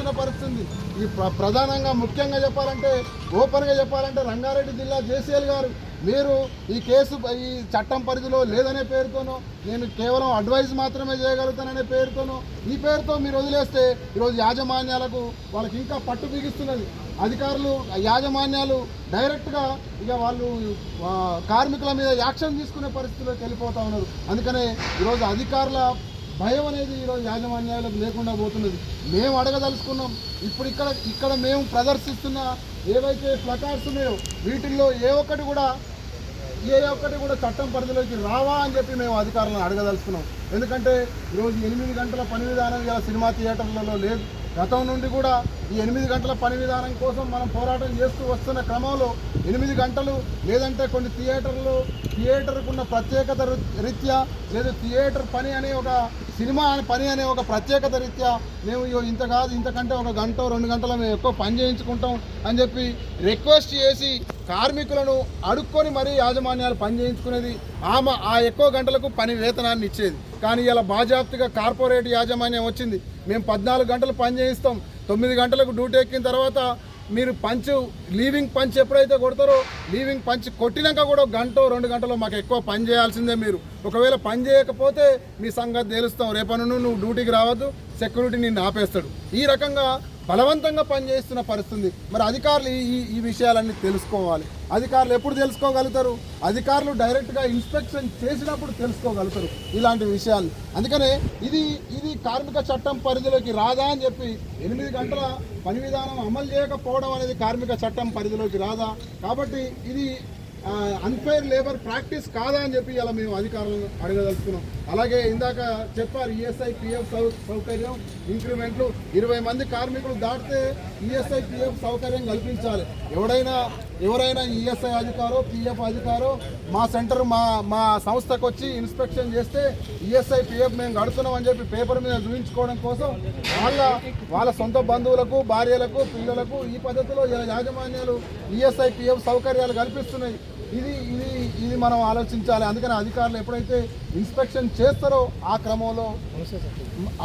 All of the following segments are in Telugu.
చేస్తున్న పరిస్థితి. ఈ ప్రధానంగా ముఖ్యంగా చెప్పాలంటే ఓపెన్గా చెప్పాలంటే రంగారెడ్డి జిల్లా జేసీఎల్ గారు. మీరు ఈ కేసు ఈ చట్టం పరిధిలో లేదనే పేరుతోనో నేను కేవలం అడ్వైజ్ మాత్రమే చేయగలుగుతాననే పేరుతోనో ఈ పేరుతో మీరు వదిలేస్తే ఈరోజు యాజమాన్యాలకు వాళ్ళకి ఇంకా పట్టు బిగిస్తున్నది. అధికారులు యాజమాన్యాలు డైరెక్ట్గా ఇక వాళ్ళు కార్మికుల మీద యాక్షన్ తీసుకునే పరిస్థితిలోకి వెళ్ళిపోతూ ఉన్నారు. అందుకనే ఈరోజు అధికారుల భయం అనేది ఈరోజు యాజమాన్యాలకు లేకుండా పోతున్నది. మేము అడగదలుచుకున్నాం. ఇప్పుడు ఇక్కడ ఇక్కడ మేము ప్రదర్శిస్తున్న ఏవైతే ప్లకార్డ్స్ ఉన్నాయో వీటిల్లో ఏ ఒక్కటి కూడా ఏ ఒక్కటి కూడా చట్టం పరిధిలోకి రావా అని చెప్పి మేము అధికారులను అడగదలుచుకున్నాం. ఎందుకంటే ఈరోజు ఎనిమిది గంటల పని విధానం ఇలా సినిమా థియేటర్లలో లేదు. గతం నుండి కూడా ఈ ఎనిమిది గంటల పని విధానం కోసం మనం పోరాటం చేస్తూ వస్తున్న క్రమంలో ఎనిమిది గంటలు లేదంటే కొన్ని థియేటర్లు థియేటర్కున్న ప్రత్యేకత రీత్యా లేదా థియేటర్ పని అనే ఒక సినిమా అనే పని అనే ఒక ప్రత్యేకత రీత్యా మేము ఇంత కాదు ఇంతకంటే ఒక గంట రెండు గంటల మేము ఎక్కువ పని చేయించుకుంటాం అని చెప్పి రిక్వెస్ట్ చేసి కార్మికులను అడుక్కొని మరీ యాజమాన్యాలు పని చేయించుకునేది ఆమె ఆ ఎక్కువ గంటలకు పని వేతనాన్ని ఇచ్చేది. కానీ ఇలా బాజాప్తిగా కార్పొరేట్ యాజమాన్యం వచ్చింది. మేము పద్నాలుగు గంటలు పని చేయిస్తాం. తొమ్మిది గంటలకు డ్యూటీ ఎక్కిన తర్వాత మీరు పంచ్ లీవింగ్ పంచ్ ఎప్పుడైతే కొడతారో లీవింగ్ పంచ్ కొట్టినాక కూడా ఒక గంట రెండు గంటలో మాకు ఎక్కువ పని చేయాల్సిందే మీరు. ఒకవేళ పని చేయకపోతే మీ సంగతి తెలుస్తాం. రేపటి నుండి నువ్వు డ్యూటీకి రావద్దు సెక్యూరిటీ నిన్ను ఆపేస్తాడు. ఈ రకంగా బలవంతంగా పనిచేస్తున్న పరిస్థితి మరి అధికారులు ఈ ఈ- విషయాలన్నీ తెలుసుకోవాలి. అధికారులు ఎప్పుడు తెలుసుకోగలుగుతారు? అధికారులు డైరెక్ట్గా ఇన్స్పెక్షన్ చేసినప్పుడు తెలుసుకోగలుగుతారు ఇలాంటి విషయాలు. అందుకనే ఇది ఇది కార్మిక చట్టం పరిధిలోకి రాదా అని చెప్పి ఎనిమిది గంటల పని విధానం అమలు చేయకపోవడం అనేది కార్మిక చట్టం పరిధిలోకి రాదా? కాబట్టి ఇది అన్ఫైర్ లేబర్ ప్రాక్టీస్ కాదా అని చెప్పి ఇలా మేము అధికారులను అడగదలుచుకున్నాం. అలాగే ఇందాక చెప్పారు ఈఎస్ఐ పిఎఫ్ సౌకర్యం ఇంక్రిమెంట్లు ఇరవై మంది కార్మికులు దాటితే ఈఎస్ఐ పిఎఫ్ సౌకర్యం కల్పించాలి. ఎవడైనా ఎవరైనా ఈఎస్ఐ అధికారో పిఎఫ్ అధికారో మా సెంటర్ మా మా సంస్థకు వచ్చి ఇన్స్పెక్షన్ చేస్తే ఈఎస్ఐ పిఎఫ్ మేము కడుతున్నాం అని చెప్పి పేపర్ మీద చూపించుకోవడం కోసం వాళ్ళ వాళ్ళ సొంత బంధువులకు భార్యలకు పిల్లలకు ఈ పద్ధతిలో యాజమాన్యాలు ఈఎస్ఐ పిఎఫ్ సౌకర్యాలు కల్పిస్తున్నాయి. ఇది ఇది ఇది మనం ఆలోచించాలి. అందుకని అధికారులు ఎప్పుడైతే ఇన్స్పెక్షన్ చేస్తారో ఆ క్రమంలో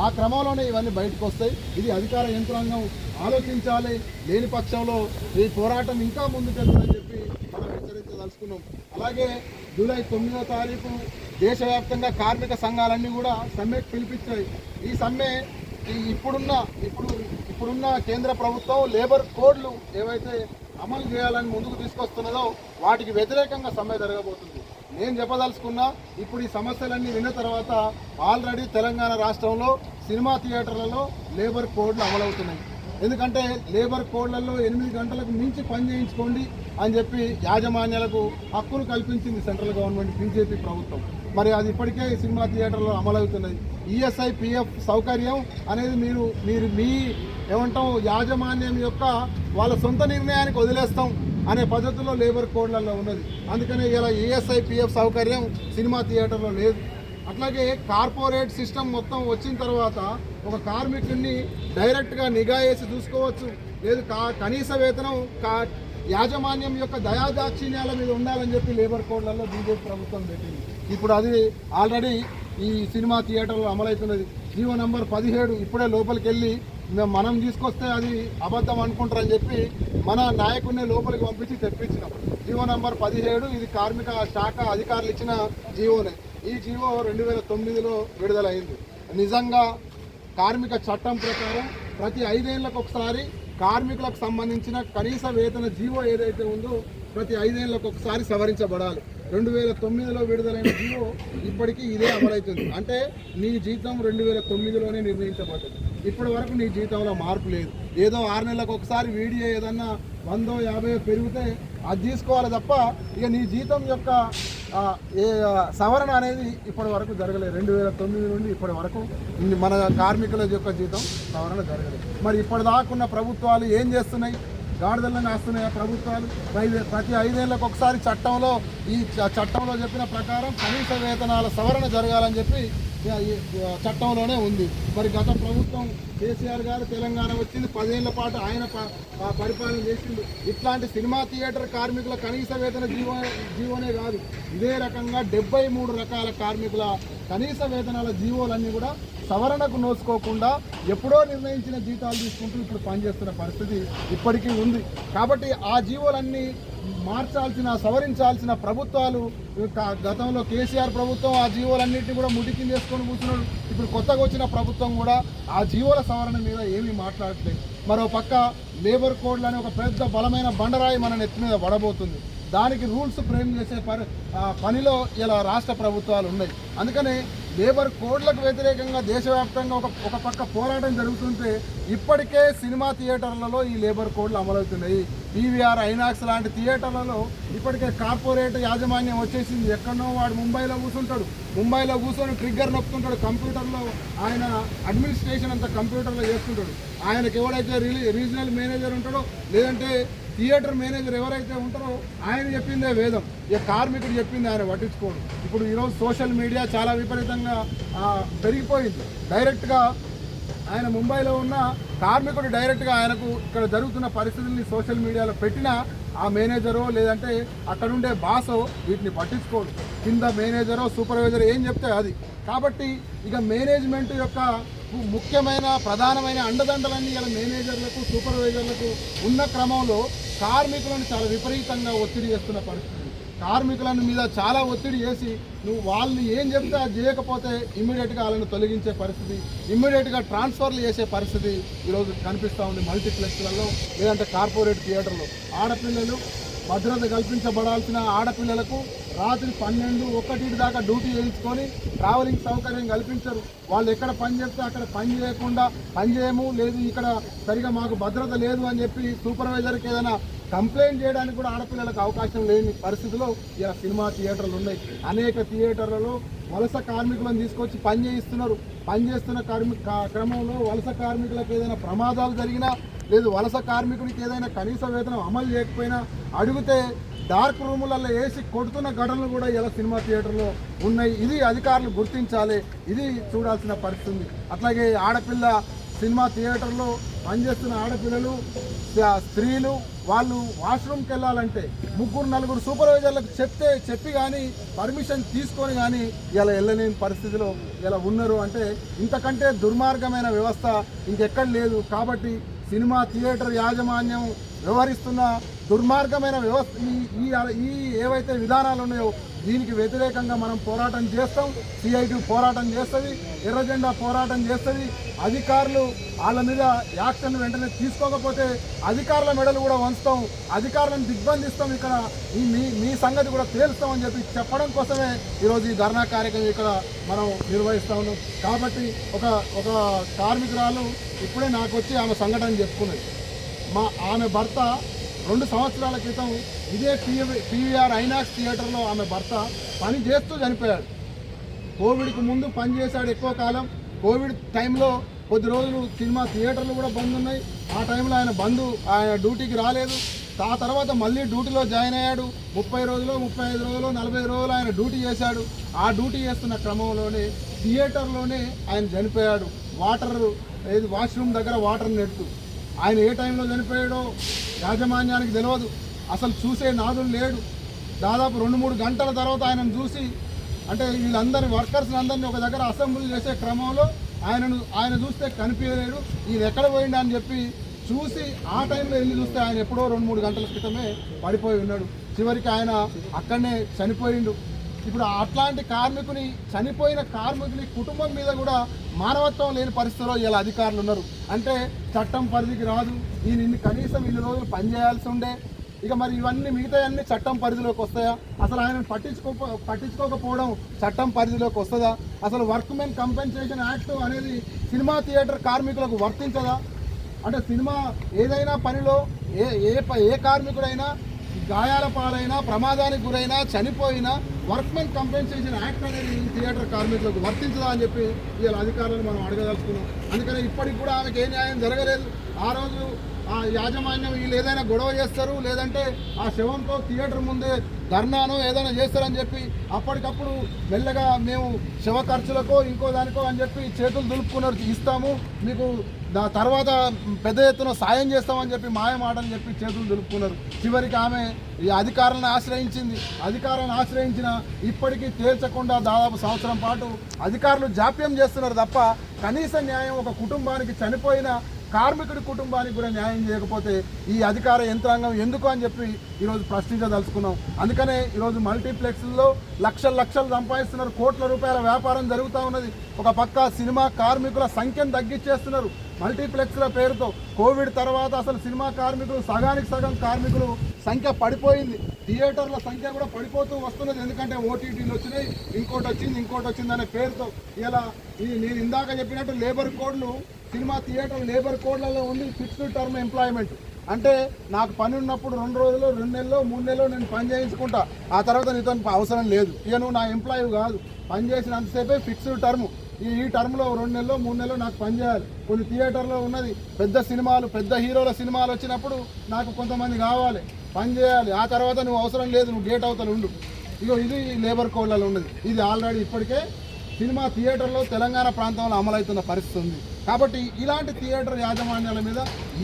ఆ క్రమంలోనే ఇవన్నీ బయటకు వస్తాయి. ఇది అధికార యంత్రాంగం ఆలోచించాలి. లేని పక్షంలో ఈ పోరాటం ఇంకా ముందుకెళ్తుందని చెప్పి మనం హెచ్చరించదలుచుకున్నాం. అలాగే జూలై తొమ్మిదో తారీఖు దేశవ్యాప్తంగా కార్మిక సంఘాలన్నీ కూడా సమ్మెకు పిలిపించాయి. ఈ సమ్మె ఇప్పుడున్న ఇప్పుడు ఇప్పుడున్న కేంద్ర ప్రభుత్వం లేబర్ కోడ్లు ఏవైతే అమలు చేయాలని ముందుకు తీసుకొస్తున్నదో వాటికి వ్యతిరేకంగా సమ్మె జరగబోతుంది. నేను చెప్పదలుచుకున్నా ఇప్పుడు ఈ సమస్యలన్నీ విన్న తర్వాత ఆల్రెడీ తెలంగాణ రాష్ట్రంలో సినిమా థియేటర్లలో లేబర్ కోడ్లు అమలవుతున్నాయి. ఎందుకంటే లేబర్ కోడ్లలో ఎనిమిది గంటలకు మించి పని చేయించుకోండి అని చెప్పి యాజమాన్యాలకు హక్కులు కల్పించింది సెంట్రల్ గవర్నమెంట్ బీజేపీ ప్రభుత్వం. మరి అది ఇప్పటికే సినిమా థియేటర్లో అమలవుతున్నది. ఈఎస్ఐ పిఎఫ్ సౌకర్యం అనేది మీరు మీరు మీ ఏమంటాం యాజమాన్యం యొక్క వాళ్ళ సొంత నిర్ణయానికి వదిలేస్తాం అనే పద్ధతిలో లేబర్ కోడ్లలో ఉన్నది. అందుకనే ఇలా ఈఎస్ఐ పిఎఫ్ సౌకర్యం సినిమా థియేటర్లో లేదు. అట్లాగే కార్పొరేట్ సిస్టమ్ మొత్తం వచ్చిన తర్వాత ఒక కార్మికుడిని డైరెక్ట్గా నిఘా వేసి చూసుకోవచ్చు. లేదు కా కనీస వేతనం కా యాజమాన్యం యొక్క దయాదాక్షిణ్యాల మీద ఉండాలని చెప్పి లేబర్ కోడ్లలో బీజేపీ ప్రభుత్వం పెట్టింది. ఇప్పుడు అది ఆల్రెడీ ఈ సినిమా థియేటర్లో అమలవుతున్నది. జీవో నంబర్ పదిహేడు ఇప్పుడే లోపలికి వెళ్ళి మనం తీసుకొస్తే అది అబద్ధం అనుకుంటారని చెప్పి మన నాయకుడిని లోపలికి పంపించి తెప్పించినాం. జీవో నంబర్ పదిహేడు ఇది కార్మిక శాఖ అధికారులు ఇచ్చిన జీవోనే. ఈ జీవో రెండు వేల తొమ్మిదిలో విడుదలైంది. నిజంగా కార్మిక చట్టం ప్రకారం ప్రతి ఐదేళ్ళకు ఒకసారి కార్మికులకు సంబంధించిన కనీస వేతన జీవో ఏదైతే ఉందో ప్రతి ఐదేళ్ళకు ఒకసారి సవరించబడాలి. రెండు వేల తొమ్మిదిలో విడుదలైన జీవో ఇప్పటికీ ఇదే అమలవుతుంది. అంటే నీ జీతం రెండు వేల తొమ్మిదిలోనే నిర్ణయించబడ్డది. ఇప్పటి వరకు నీ జీతంలో మార్పు లేదు. ఏదో ఆరు నెలలకు ఒకసారి వీడియో ఏదన్నా వందో యాభై పెరిగితే అది తీసుకోవాలి తప్ప ఇక నీ జీతం యొక్క ఏ సవరణ అనేది ఇప్పటి వరకు జరగలేదు. రెండు వేల తొమ్మిది నుండి ఇప్పటి వరకు మన కార్మికుల యొక్క జీతం సవరణ జరగలేదు. మరి ఇప్పటిదాకున్న ప్రభుత్వాలు ఏం చేస్తున్నాయి? గాడిదలను వేస్తున్నాయి ప్రభుత్వాలు? ప్రతి ప్రతి ఐదేళ్ళకు ఒకసారి చట్టంలో ఈ చట్టంలో చెప్పిన ప్రకారం కనీస వేతనాల సవరణ జరగాలని చెప్పి చట్టంలోనే ఉంది. మరి గత ప్రభుత్వం కేసీఆర్ గారు తెలంగాణ వచ్చింది పదేళ్ళ పాటు ఆయన పరిపాలన చేసిండు. ఇట్లాంటి సినిమా థియేటర్ కార్మికుల కనీస వేతన జీవో జీవోనే కాదు. ఇదే రకంగా డెబ్బై మూడు రకాల కార్మికుల కనీస వేతనాల జీవోలన్నీ కూడా సవరణకు నోసుకోకుండా ఎప్పుడో నిర్ణయించిన జీతాలు తీసుకుంటూ ఇప్పుడు పనిచేస్తున్న పరిస్థితి ఇప్పటికీ ఉంది. కాబట్టి ఆ జీవోలన్నీ మార్చాల్సిన సవరించాల్సిన ప్రభుత్వాలు గతంలో కేసీఆర్ ప్రభుత్వం ఆ జీవోలన్నింటినీ కూడా ముడికింది చేసుకొని కూర్చున్నాడు. ఇప్పుడు కొత్తగా వచ్చిన ప్రభుత్వం కూడా ఆ జీవోల సవరణ మీద ఏమీ మాట్లాడట్లేదు. మరో పక్క లేబర్ కోడ్లు అనే ఒక పెద్ద బలమైన బండరాయి మన నెత్తి మీద పడబోతుంది. దానికి రూల్స్ ఫ్రేమ్ చేసే పని పనిలో ఇలా రాష్ట్ర ప్రభుత్వాలు ఉన్నాయి. అందుకనే లేబర్ కోడ్లకు వ్యతిరేకంగా దేశవ్యాప్తంగా ఒక ఒక పక్క పోరాటం జరుగుతుంటే ఇప్పటికే సినిమా థియేటర్లలో ఈ లేబర్ కోడ్లు అమలవుతున్నాయి. పీవీఆర్ ఐనాక్స్ లాంటి థియేటర్లలో ఇప్పటికే కార్పొరేట్ యాజమాన్యం వచ్చేసింది. ఎక్కడో వాడు ముంబైలో కూర్చుంటాడు ముంబైలో కూర్చొని ట్రిగ్గర్ నొప్పుతుంటాడు కంప్యూటర్లో ఆయన అడ్మినిస్ట్రేషన్ అంతా కంప్యూటర్లో చేసుకుంటాడు ఆయనకి ఎవడైతే రిలీ రీజనల్ మేనేజర్ ఉంటాడో లేదంటే థియేటర్ మేనేజర్ ఎవరైతే ఉంటారో ఆయన చెప్పిందే వేదం. ఇక కార్మికుడు చెప్పింది ఆయన పట్టించుకోడు. ఇప్పుడు ఈరోజు సోషల్ మీడియా చాలా విపరీతంగా పెరిగిపోయింది. డైరెక్ట్గా ఆయన ముంబైలో ఉన్న కార్మికుడు డైరెక్ట్గా ఆయనకు ఇక్కడ జరుగుతున్న పరిస్థితుల్ని సోషల్ మీడియాలో పెట్టినా ఆ మేనేజరో లేదంటే అక్కడుండే బాసో వీటిని పట్టించుకోడు. కింద మేనేజరో సూపర్వైజర్ ఏం చెప్తే అది. కాబట్టి ఇక మేనేజ్మెంట్ యొక్క ము- ముఖ్యమైన ప్రధానమైన అండదండలన్నీ ఇలా మేనేజర్లకు సూపర్వైజర్లకు ఉన్న క్రమంలో కార్మికులను చాలా విపరీతంగా ఒత్తిడి చేస్తున్న పరిస్థితి. కార్మికులను మీద చాలా ఒత్తిడి చేసి నువ్వు వాళ్ళని ఏం చెప్తే అది చేయకపోతే ఇమ్మీడియట్గా వాళ్ళని తొలగించే పరిస్థితి ఇమ్మీడియట్గా ట్రాన్స్ఫర్లు చేసే పరిస్థితి ఈరోజు కనిపిస్తూ ఉంది మల్టీప్లెక్స్లలో లేదంటే కార్పొరేట్ థియేటర్లో. ఆడపిల్లలు భద్రత కల్పించబడాల్సిన ఆడపిల్లలకు రాత్రి పన్నెండు ఒకటి దాకా డ్యూటీ చేయించుకొని ట్రావెలింగ్ సౌకర్యం కల్పించరు. వాళ్ళు ఎక్కడ పని చేస్తే అక్కడ పని చేయకుండా పని చేయము లేదు ఇక్కడ సరిగా మాకు భద్రత లేదు అని చెప్పి సూపర్వైజర్కి ఏదైనా కంప్లైంట్ చేయడానికి కూడా ఆడపిల్లలకు అవకాశం లేని పరిస్థితిలో ఇలా సినిమా థియేటర్లు ఉన్నాయి. అనేక థియేటర్లలో వలస కార్మికులను తీసుకొచ్చి పని చేయిస్తున్నారు. పనిచేస్తున్న కార్మిక క్రమంలో వలస కార్మికులకు ఏదైనా ప్రమాదాలు జరిగినా లేదు వలస కార్మికుడికి ఏదైనా కనీస వేతనం అమలు చేయకపోయినా అడిగితే డార్క్ రూములలో వేసి కొడుతున్న ఘటనలు కూడా ఇలా సినిమా థియేటర్లో ఉన్నాయి. ఇది అధికారులు గుర్తించాలి. ఇది చూడాల్సిన పరిస్థితి ఉంది. అట్లాగే ఆడపిల్ల సినిమా థియేటర్లో పనిచేస్తున్న ఆడపిల్లలు స్త్రీలు వాళ్ళు వాష్రూమ్కి వెళ్ళాలంటే ముగ్గురు నలుగురు సూపర్వైజర్లకు చెప్తే చెప్పి కానీ పర్మిషన్ తీసుకొని కానీ ఇలా వెళ్ళలేని పరిస్థితిలో ఇలా ఉన్నారు. అంటే ఇంతకంటే దుర్మార్గమైన వ్యవస్థ ఇంకెక్కడ లేదు. కాబట్టి సినిమా థియేటర్ యాజమాన్యం వ్యవహరిస్తున్న దుర్మార్గమైన వ్యవస్థ ఈ ఈ ఈ ఏవైతే విధానాలు ఉన్నాయో దీనికి వ్యతిరేకంగా మనం పోరాటం చేస్తాం. సిఐటి పోరాటం చేస్తుంది ఎర్రజెండా పోరాటం చేస్తుంది. అధికారులు వాళ్ళ మీద యాక్షన్ వెంటనే తీసుకోకపోతే అధికారుల మెడలు కూడా వంచుతాం. అధికారులను దిగ్బంధిస్తాం ఇక్కడ. ఈ మీ మీ సంగతి కూడా తేలుస్తామని చెప్పి చెప్పడం కోసమే ఈరోజు ఈ ధర్నా కార్యక్రమం ఇక్కడ మనం నిర్వహిస్తా ఉన్నాం. కాబట్టి ఒక ఒక కార్మికురాలు ఇప్పుడే నాకు వచ్చి ఆమె సంఘటన చెప్పుకున్నది. మా ఆమె భర్త రెండు సంవత్సరాల క్రితం ఇదే పీవీ పీవీఆర్ ఐనాక్స్ థియేటర్లో ఆమె భర్త పని చేస్తూ చనిపోయాడు. కోవిడ్కి ముందు పనిచేశాడు ఎక్కువ కాలం. కోవిడ్ టైంలో కొద్ది రోజులు సినిమా థియేటర్లు కూడా బంద్ ఉన్నాయి. ఆ టైంలో ఆయన బంధు ఆయన డ్యూటీకి రాలేదు. ఆ తర్వాత మళ్ళీ డ్యూటీలో జాయిన్ అయ్యాడు. ముప్పై రోజులు ముప్పై ఐదు రోజులు నలభై రోజులు ఆయన డ్యూటీ చేశాడు. ఆ డ్యూటీ చేస్తున్న క్రమంలోనే థియేటర్లోనే ఆయన చనిపోయాడు. వాటర్ ఏది వాష్రూమ్ దగ్గర వాటర్ నెడుతూ ఆయన ఏ టైంలో చనిపోయాడో యాజమాన్యానికి తెలియదు అసలు చూసే నాదులు లేడు. దాదాపు రెండు మూడు గంటల తర్వాత ఆయనను చూసి అంటే వీళ్ళందరి వర్కర్స్ అందరినీ ఒక దగ్గర అసెంబ్లీ చేసే క్రమంలో ఆయనను ఆయన చూస్తే కనిపించలేడు. ఈయన ఎక్కడ పోయిండు అని చెప్పి చూసి ఆ టైంలో వెళ్ళి చూస్తే ఆయన ఎప్పుడో రెండు మూడు గంటల క్రితమే పడిపోయి ఉన్నాడు. చివరికి ఆయన అక్కడనే చనిపోయిండు. ఇప్పుడు అట్లాంటి కార్మికుని చనిపోయిన కార్మికుని కుటుంబం మీద కూడా మానవత్వం లేని పరిస్థితిలో ఇలా అధికారులు ఉన్నారు. అంటే చట్టం పరిధికి రాదు. ఈయన ఇన్ని కనీసం ఇన్ని రోజులు పనిచేయాల్సి ఉండే. ఇక మరి ఇవన్నీ మిగతా అన్ని చట్టం పరిధిలోకి వస్తాయా? అసలు ఆయన పట్టించుకో పట్టించుకోకపోవడం చట్టం పరిధిలోకి వస్తుందా? అసలు వర్క్ మెన్ కంపెన్సేషన్ యాక్ట్ అనేది సినిమా థియేటర్ కార్మికులకు వర్తించదా? అంటే సినిమా ఏదైనా పనిలో ఏ ఏ ప- ఏ కార్మికుడైనా గాయాల పాలైనా ప్రమాదానికి గురైనా చనిపోయినా వర్క్మెన్ కంపెన్సేషన్ యాక్ట్ అనేది ఈ థియేటర్ కార్మికులకు వర్తించదా అని చెప్పి ఇవాళ అధికారులను మనం అడగదలుచుకున్నాం. అందుకని ఇప్పటికి కూడా ఆమెకి ఏ న్యాయం జరగలేదు. ఆ రోజు ఆ యాజమాన్యం వీళ్ళు ఏదైనా గొడవ చేస్తారు లేదంటే ఆ శవంతో థియేటర్ ముందే ధర్నాను ఏదైనా చేస్తారని చెప్పి అప్పటికప్పుడు మెల్లగా మేము శవ ఖర్చులకో ఇంకో దానికో అని చెప్పి చేతులు దులుపుకున్నారు. ఇస్తాము మీకు దా తర్వాత పెద్ద ఎత్తున సాయం చేస్తామని చెప్పి మాయమాటని చెప్పి చేతులు దులుపుకున్నారు. చివరికి ఆమె ఈ అధికారాన్ని ఆశ్రయించింది. అధికారాన్ని ఆశ్రయించిన ఇప్పటికీ తేల్చకుండా దాదాపు సంవత్సరం పాటు అధికారులు జాప్యం చేస్తున్నారు తప్ప కనీస న్యాయం ఒక కుటుంబానికి చనిపోయిన కార్మికుడి కుటుంబానికి కూడా న్యాయం చేయకపోతే ఈ అధికార యంత్రాంగం ఎందుకు అని చెప్పి ఈరోజు ప్రశ్నించదలుచుకున్నాం అందుకనే ఈరోజు మల్టీప్లెక్స్లో లక్షల లక్షలు సంపాదిస్తున్నారు. కోట్ల రూపాయల వ్యాపారం జరుగుతూ ఉన్నది. ఒక పక్క సినిమా కార్మికుల సంఖ్యను తగ్గించేస్తున్నారు మల్టీప్లెక్స్ల పేరుతో. కోవిడ్ తర్వాత అసలు సినిమా కార్మికులు సగానికి సగం కార్మికులు సంఖ్య పడిపోయింది. థియేటర్ల సంఖ్య కూడా పడిపోతూ వస్తున్నది. ఎందుకంటే ఓటీటీలు వచ్చినాయి. ఇంకోటి వచ్చింది ఇంకోటి వచ్చింది అనే పేరుతో ఇలా ఈ నేను ఇందాక చెప్పినట్టు లేబర్ కోడ్లు సినిమా థియేటర్ లేబర్ కోడ్లలో ఉంది ఫిక్స్డ్ టర్మ్ ఎంప్లాయ్మెంట్. అంటే నాకు పని ఉన్నప్పుడు రెండు రోజులు రెండు నెలలు మూడు నెలలు నేను పని చేయించుకుంటా. ఆ తర్వాత నీతో అవసరం లేదు. ఇక నువ్వు నా ఎంప్లాయీ కాదు. పని చేసినంతసేపే ఫిక్స్డ్ టర్మ్. ఈ ఈ టర్మ్లో రెండు నెలలు మూడు నెలలు నాకు పని చేయాలి. కొన్ని థియేటర్లో ఉన్నది పెద్ద సినిమాలు పెద్ద హీరోల సినిమాలు వచ్చినప్పుడు నాకు కొంతమంది కావాలి. పని చేయాలి. ఆ తర్వాత నువ్వు అవసరం లేదు నువ్వు గేట్ అవతల ఉండు. ఇగో ఇది లేబర్ కోడ్లలో ఉన్నది. ఇది ఆల్రెడీ ఇప్పటికే సినిమా థియేటర్లో తెలంగాణ ప్రాంతంలో అమలవుతున్న పరిస్థితి ఉంది. కాబట్టి ఇలాంటి థియేటర్ యాజమాన్యాల మీద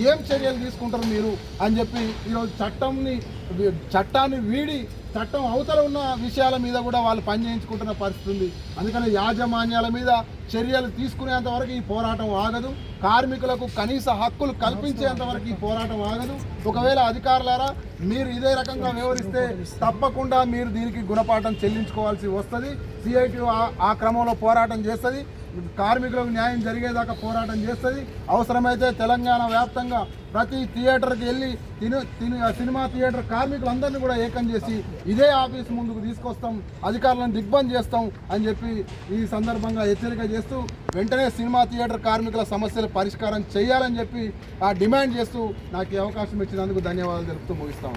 ఏం చర్యలు తీసుకుంటారు మీరు అని చెప్పి ఈరోజు చట్టంని చట్టాన్ని వీడి చట్టం అవతల ఉన్న విషయాల మీద కూడా వాళ్ళు పని చేయించుకుంటున్న పరిస్థితి ఉంది. అందుకని యాజమాన్యాల మీద చర్యలు తీసుకునేంత వరకు ఈ పోరాటం ఆగదు. కార్మికులకు కనీస హక్కులు కల్పించేంత వరకు ఈ పోరాటం ఆగదు. ఒకవేళ అధికారులారా మీరు ఇదే రకంగా వివరిస్తే తప్పకుండా మీరు దీనికి గుణపాఠం చెల్లించుకోవాల్సి వస్తుంది. సిఐటి ఆ క్రమంలో పోరాటం చేస్తుంది. కార్మికులకు న్యాయం జరిగేదాకా పోరాటం చేస్తుంది. అవసరమైతే తెలంగాణ వ్యాప్తంగా ప్రతి థియేటర్కి వెళ్ళి తిను తిను సినిమా థియేటర్ కార్మికులందరినీ కూడా ఏకం చేసి ఇదే ఆఫీస్ ముందుకు తీసుకొస్తాం అధికారులను దిగ్బంద్ చేస్తాం అని చెప్పి ఈ సందర్భంగా హెచ్చరిక చేస్తూ వెంటనే సినిమా థియేటర్ కార్మికుల సమస్యల పరిష్కారం చేయాలని చెప్పి ఆ డిమాండ్ చేస్తూ నాకు ఈ అవకాశం ఇచ్చినందుకు ధన్యవాదాలు తెలుపుతూ ముగిస్తాం